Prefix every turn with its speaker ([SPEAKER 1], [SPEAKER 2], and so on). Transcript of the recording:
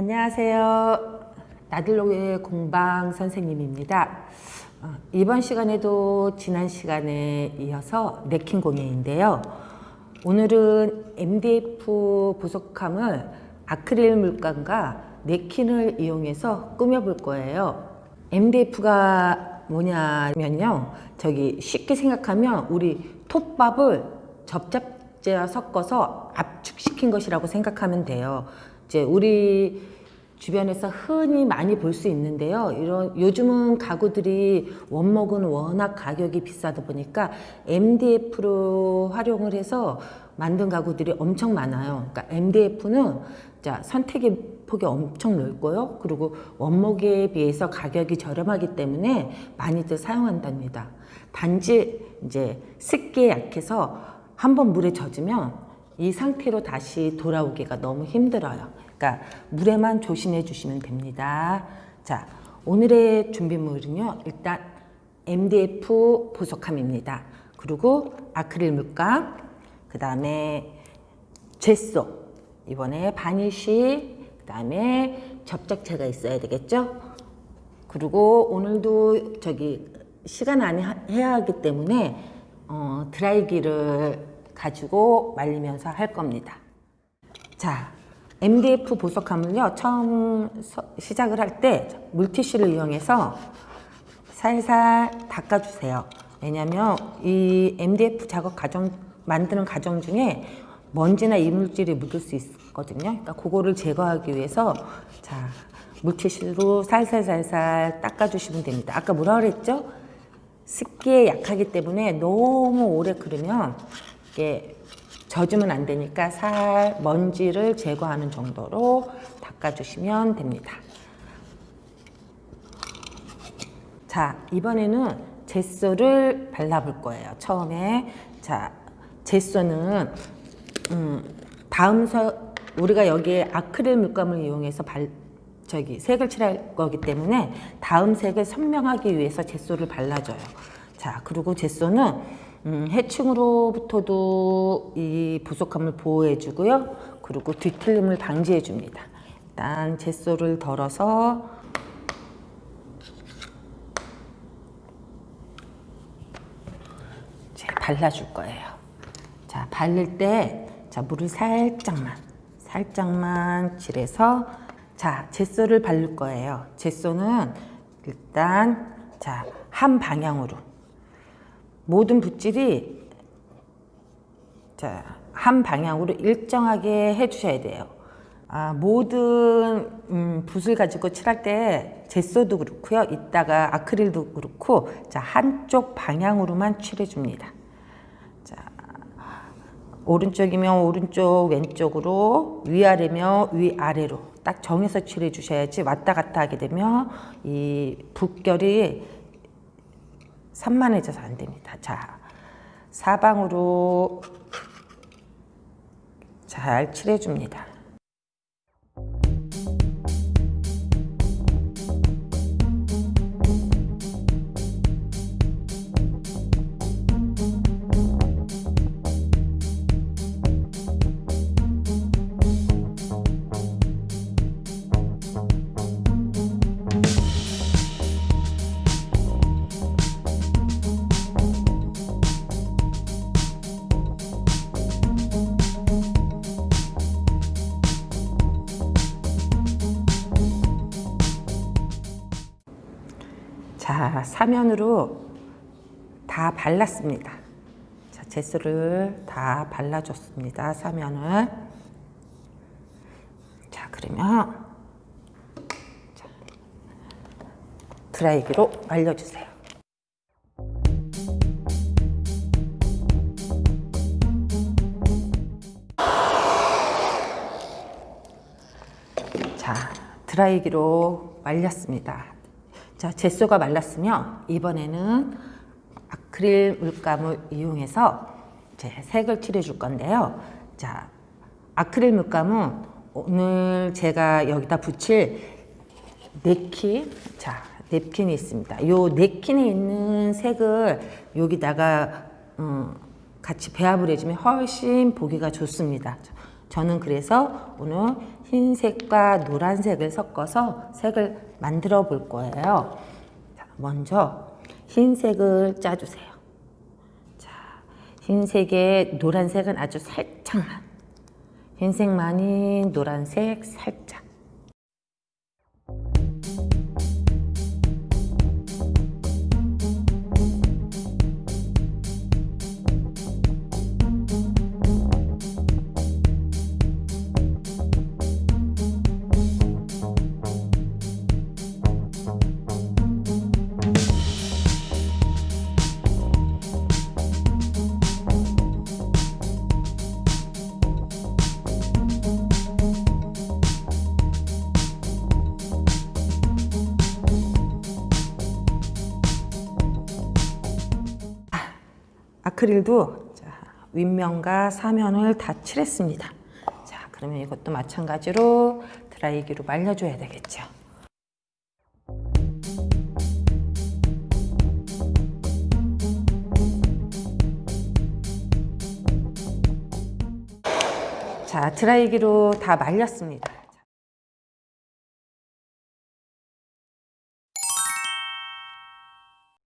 [SPEAKER 1] 안녕하세요. 나들로의 공방 선생님입니다. 어, 이번 시간에도 지난 시간에 이어서 네킹 공예인데요. 오늘은 MDF 보석함을 아크릴 물감과 네킨을 이용해서 꾸며볼 거예요. MDF가 뭐냐면요. 저기 쉽게 생각하면 우리 톱밥을 접착제와 섞어서 압축시킨 것이라고 생각하면 돼요. 이제 우리 주변에서 흔히 많이 볼 수 있는데요. 이런 요즘은 가구들이 원목은 워낙 가격이 비싸다 보니까 MDF로 활용을 해서 만든 가구들이 엄청 많아요. 그러니까 MDF는 자 선택의 폭이 엄청 넓고요. 그리고 원목에 비해서 가격이 저렴하기 때문에 많이들 사용한답니다. 단지 이제 습기에 약해서 한번 물에 젖으면 이 상태로 다시 돌아오기가 너무 힘들어요. 그러니까 물에만 조심해 주시면 됩니다. 자, 오늘의 준비물은요. 일단 MDF 보석함입니다. 그리고 아크릴 물감, 그 다음에 제소, 이번에 바니쉬, 그 다음에 접착제가 있어야 되겠죠? 그리고 오늘도 저기 시간 안에 하- 해야 하기 때문에 어, 드라이기를 가지고 말리면서 할 겁니다. 자, MDF 보석함을요, 처음 서- 시작을 할 때 물티슈를 이용해서 살살 닦아주세요. 왜냐면 이 MDF 작업 과정, 만드는 과정 중에 먼지나 이물질이 묻을 수 있거든요. 그러니까 그거를 제거하기 위해서 자, 물티슈로 살살살살 닦아주시면 됩니다. 아까 뭐라 그랬죠? 습기에 약하기 때문에 너무 오래 끓으면 이게 젖으면 안 되니까 살 먼지를 제거하는 정도로 닦아주시면 됩니다. 자, 이번에는 제소를 발라볼 거예요. 처음에 자, 제소는 음, 다음 서 우리가 여기에 아크릴 물감을 이용해서 발 저기 색을 칠할 거기 때문에 다음 색을 선명하기 위해서 제소를 발라줘요. 자, 그리고 제소는 음, 해충으로부터도 이 부속함을 보호해 주고요. 그리고 뒤틀림을 방지해 줍니다. 일단 제소를 덜어서 이제 발라줄 거예요. 자, 바를 때, 자, 물을 살짝만, 살짝만 칠해서, 자, 제소를 바를 거예요. 제소는 일단, 자, 한 방향으로. 모든 붓질이, 자, 한 방향으로 일정하게 해주셔야 돼요. 아, 모든 음, 붓을 가지고 칠할 때 제소도 그렇고요. 이따가 아크릴도 그렇고 자 한쪽 방향으로만 칠해줍니다. 자 오른쪽이면 오른쪽 왼쪽으로 위아래면 위아래로 딱 정해서 칠해 주셔야지 왔다 갔다 하게 되면 이 붓결이 산만해져서 안 됩니다. 자 사방으로 잘 칠해줍니다. 자, 사면으로 다 발랐습니다. 자, 제스를 다 발라줬습니다. 사면을. 자, 그러면 자, 드라이기로 말려주세요. 자, 드라이기로 말렸습니다. 자, 제소가 말랐으면 이번에는 아크릴 물감을 이용해서 이제 색을 칠해 줄 건데요. 자, 아크릴 물감은 오늘 제가 여기다 붙일 냅킨, 자, 냅킨이 있습니다. 요 냅킨에 있는 색을 여기다가 음, 같이 배합을 해주면 훨씬 보기가 좋습니다. 저는 그래서 오늘 흰색과 노란색을 섞어서 색을 만들어 볼 거예요. 자, 먼저 흰색을 짜주세요. 자, 흰색에 노란색은 아주 살짝만. 흰색만이 노란색 살짝. 아크릴도 자, 윗면과 사면을 다 칠했습니다. 자, 그러면 이것도 마찬가지로 드라이기로 말려줘야 되겠죠. 자, 드라이기로 다 말렸습니다.